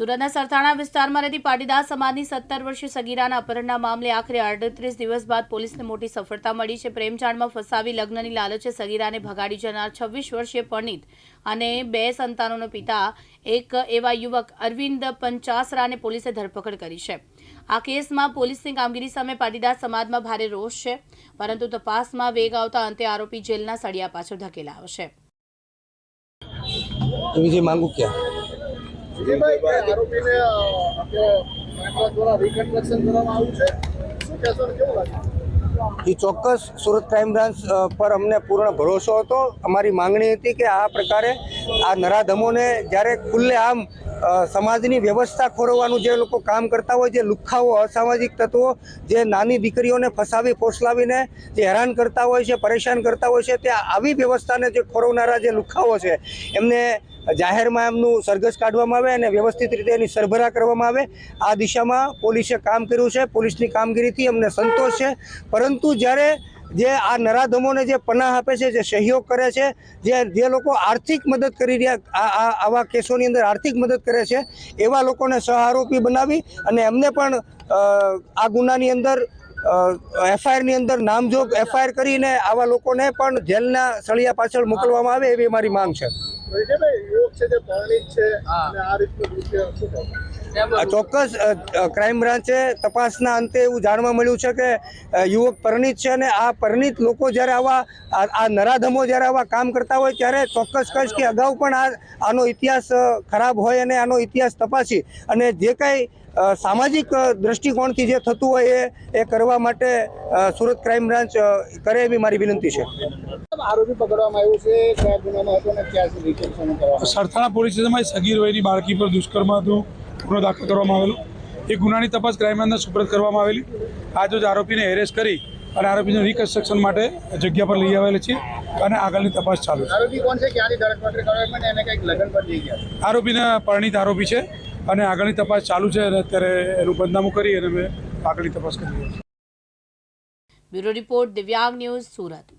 સુરતના સરથાણા વિસ્તારમાં રહેતી પાટીદાર સમાજની સત્તર વર્ષીય સગીરાના અપહરણના મામલે આખરે અડત્રીસ દિવસ બાદ પોલીસને મોટી સફળતા મળી છે. પ્રેમજાળમાં ફસાવી લગ્નની લાલચે સગીરાને ભગાડી જનાર છવ્વીસ વર્ષીય પરણિત અને બે સંતાનોનો પિતા, એક એવા યુવક અરવિંદ પંચાસરાને પોલીસે ધરપકડ કરી છે. આ કેસમાં પોલીસની કામગીરી સામે પાટીદાર સમાજમાં ભારે રોષ છે, પરંતુ તપાસમાં વેગ આવતા અંતે આરોપી જેલના સળિયા પાછળ ધકેલાયો છે. વિજય માંગુ ક્યાં? એ ચોક્કસ સુરત ક્રાઇમ બ્રાન્ચ પર અમને પૂર્ણ ભરોસો હતો. અમારી માંગણી હતી કે આ પ્રકારે આ નરાધમોને જ્યારે ખુલ્લે આમ સમાજની વ્યવસ્થા ખોરવવાનું જે લોકો કામ કરતા હોય, જે લુખ્ખાઓ અસામાજિક તત્વો, જે નાની દીકરીઓને ફસાવી, ફોસલાવીને જે હેરાન કરતા હોય છે, પરેશાન કરતા હોય છે, તે આવી વ્યવસ્થાને જે ખોરવનારા જે લુખ્ખાઓ છે, એમને જાહેરમાં એમનું સરઘસ કાઢવામાં આવે અને વ્યવસ્થિત રીતે એની સરભરા કરવામાં આવે. આ દિશામાં પોલીસે કામ કર્યું છે. પોલીસની કામગીરીથી અમને સંતોષ છે. પરંતુ જ્યારે જે આ નરાધમોને જે પનાહ આપે છે, જે સહયોગ કરે છે, જે જે લોકો આર્થિક મદદ કરી રહ્યા આવા કેસોની અંદર આર્થિક મદદ કરે છે, એવા લોકોને સહારોપી બનાવી અને એમને પણ આ ગુનાની અંદર એફઆઈઆરની અંદર નામજોગ એફઆઈઆર કરીને આવા લોકોને પણ જેલના સળિયા પાછળ મોકલવામાં આવે એવી મારી માંગ છે. ચોક્કસ ક્રાઇમ બ્રાન્ચે તપાસના અંતે એવું જાણવા મળ્યું છે કે યુવક પરણિત છે અને આ પરણિત લોકો જ્યારે આવા આ નરાધમો જ્યારે આવા કામ કરતા હોય ત્યારે ચોક્કસ કહીશ કે અગાઉ પણ આ આનો ઇતિહાસ ખરાબ હોય અને આનો ઇતિહાસ તપાસી. અને જે કાંઈ સામાજિક દ્રષ્ટિકોણથી જે થતું હોય એ એ કરવા માટે સુરત ક્રાઇમ બ્રાન્ચ કરે એવી મારી વિનંતી છે. આરોપી પકડવામાં આવ્યું છે કયા ગુનામાં હતો અને ક્યાં સુધી સરથાણા પોલીસ સ્ટેશનમાં સગીર વયની બાળકી પર દુષ્કર્મનો ગુનો દાખલ કરવામાં આવેલો. એ ગુનાની તપાસ ક્રાઇમ બ્રાન્ચને સુપ્રત કરવામાં આવેલી. આજ જ આરોપીને એરેસ્ટ કરી અને આરોપીને રિકન્સ્ટ્રક્શન માટે જગ્યા પર લઈ આવેલી છે અને આગળની તપાસ ચાલુ છે. આરોપી કોણ છે? ક્યાંની ધરપકડ કરવામાં અને એને કંઈક લગ્ન પર જઈ ગયા આરોપીને પરિણીત આરોપી છે. અને આગળની તપાસ ચાલુ છે અને અત્યારે એનું બદનામું કરી અને અમે આગળની તપાસ કરી રહ્યા છીએ. Bureau report Divyang news Surat.